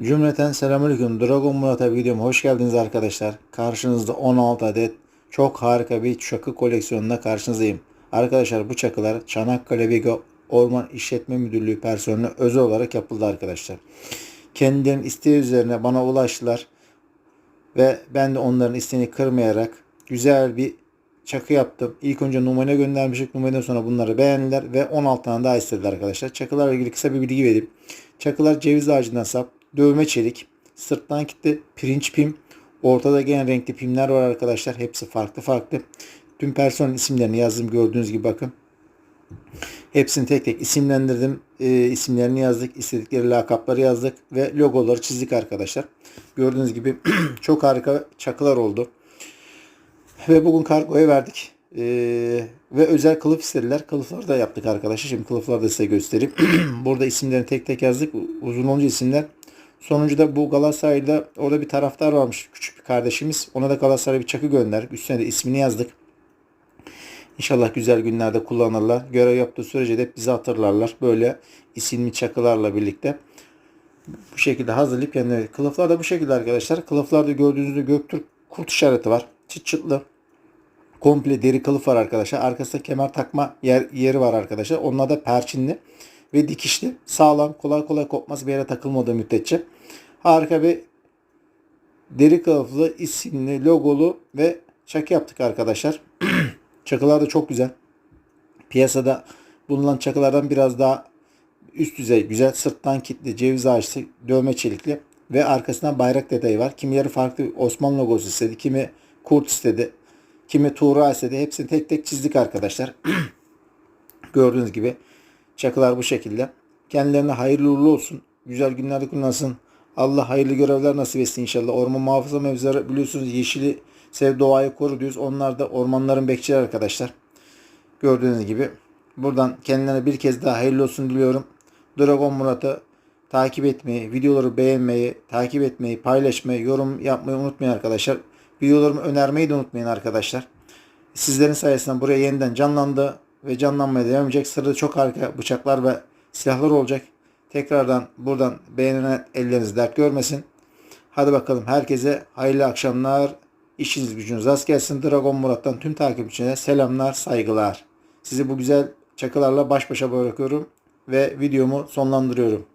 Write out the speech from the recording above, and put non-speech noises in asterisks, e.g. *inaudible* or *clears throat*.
Cümleten selamünaleyküm. Dragon Murat'a videoma hoş geldiniz arkadaşlar. Karşınızda 16 adet çok harika bir çakı koleksiyonuna karşınızdayım. Arkadaşlar bu çakılar Çanakkale Vega Orman İşletme Müdürlüğü personeline özel olarak yapıldı arkadaşlar. Kendilerinin isteği üzerine bana ulaştılar. Ve ben de onların isteğini kırmayarak güzel bir çakı yaptım. İlk önce numune göndermiştik. Numaradan sonra bunları beğendiler ve 16 tane daha istediler arkadaşlar. Çakılarla ilgili kısa bir bilgi vereyim. Çakılar ceviz ağacından sap, dövme çelik, sırttan kitle, pirinç pim, ortada gene renkli pimler var arkadaşlar. Hepsi farklı farklı. Tüm personel isimlerini yazdım gördüğünüz gibi bakın. Hepsini tek tek isimlendirdim. E, isimlerini yazdık. istedikleri lakapları yazdık. Ve logoları çizdik arkadaşlar. Gördüğünüz gibi *clears throat* çok harika çakılar oldu. Ve bugün kargoya verdik. Ee, ve özel kılıf istediler. Kılıfları da yaptık arkadaşlar. Şimdi kılıfları da size göstereyim. *clears throat* Burada isimlerini tek tek yazdık. Uzun olunca isimler. Sonuncu da bu Galatasaray'da orada bir taraftar varmış. Küçük bir kardeşimiz. Ona da Galatasaray'a bir çakı gönderdik. Üstüne de ismini yazdık. İnşallah güzel günlerde kullanırlar. Görev yaptığı sürece de hep bizi hatırlarlar. Böyle isimli çakılarla birlikte bu şekilde hazırlayıp kendileri. Kılıflar da bu şekilde arkadaşlar. Kılıflarda gördüğünüzde Göktürk kurt işareti var. Çıt çıtlı. Komple deri kılıf var arkadaşlar. Arkasında kemer takma yer, yeri var arkadaşlar. Onlar da perçinli ve dikişli. Sağlam kolay kolay kopmaz bir yere takılmadığı müddetçe. Harika bir deri kılıflı isimli logolu ve çakı yaptık arkadaşlar. *clears throat* Çakılar da çok güzel. Piyasada bulunan çakılardan biraz daha üst düzey güzel sırttan kitli ceviz ağaçlı dövme çelikli ve arkasından bayrak detayı var. Kimileri farklı Osmanlı logosu istedi. Kimi kurt istedi. Kimi Tuğra istedi. Hepsini tek tek çizdik arkadaşlar. *clears throat* Gördüğünüz gibi çakılar bu şekilde. Kendilerine hayırlı uğurlu olsun. Güzel günlerde kullansın. Allah hayırlı görevler nasip etsin inşallah. Orman muhafaza mevzuları biliyorsunuz yeşili sev doğayı koru diyoruz. Onlar da ormanların bekçileri arkadaşlar. Gördüğünüz gibi. Buradan kendilerine bir kez daha hayırlı olsun diliyorum. Dragon Murat'ı takip etmeyi, videoları beğenmeyi, takip etmeyi, paylaşmayı, yorum yapmayı unutmayın arkadaşlar. Videolarımı önermeyi de unutmayın arkadaşlar. Sizlerin sayesinde buraya yeniden canlandı ve canlanmaya devam edecek. Sırada çok harika bıçaklar ve silahlar olacak. Tekrardan buradan beğenilen elleriniz dert görmesin. Hadi bakalım herkese hayırlı akşamlar. İşiniz gücünüz rast gelsin. Dragon Murat'tan tüm takipçilerine selamlar, saygılar. Sizi bu güzel çakılarla baş başa bırakıyorum ve videomu sonlandırıyorum.